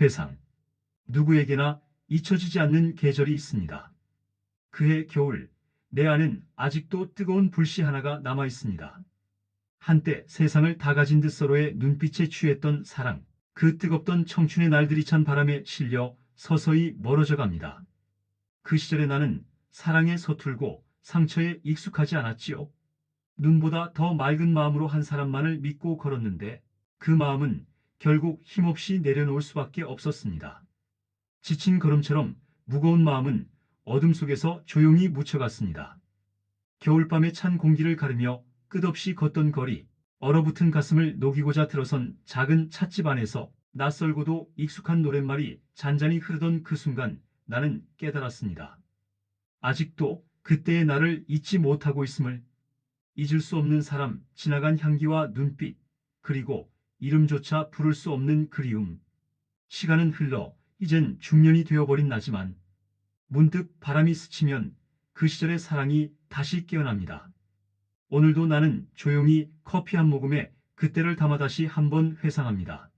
회상. 누구에게나 잊혀지지 않는 계절이 있습니다. 그해 겨울, 내 안엔 아직도 뜨거운 불씨 하나가 남아 있습니다. 한때 세상을 다 가진 듯 서로의 눈빛에 취했던 사랑, 그 뜨겁던 청춘의 날들이 찬 바람에 실려 서서히 멀어져 갑니다. 그 시절에 나는 사랑에 서툴고 상처에 익숙하지 않았지요. 눈보다 더 맑은 마음으로 한 사람만을 믿고 걸었는데 그 마음은 결국 힘없이 내려놓을 수밖에 없었습니다. 지친 걸음처럼 무거운 마음은 어둠 속에서 조용히 묻혀갔습니다. 겨울밤의 찬 공기를 가르며 끝없이 걷던 거리, 얼어붙은 가슴을 녹이고자 들어선 작은 찻집 안에서 낯설고도 익숙한 노랫말이 잔잔히 흐르던 그 순간 나는 깨달았습니다. 아직도 그때의 나를 잊지 못하고 있음을 잊을 수 없는 사람, 지나간 향기와 눈빛, 그리고 이름조차 부를 수 없는 그리움. 시간은 흘러 이젠 중년이 되어버린 나지만 문득 바람이 스치면 그 시절의 사랑이 다시 깨어납니다. 오늘도 나는 조용히 커피 한 모금에 그때를 담아 다시 한번 회상합니다.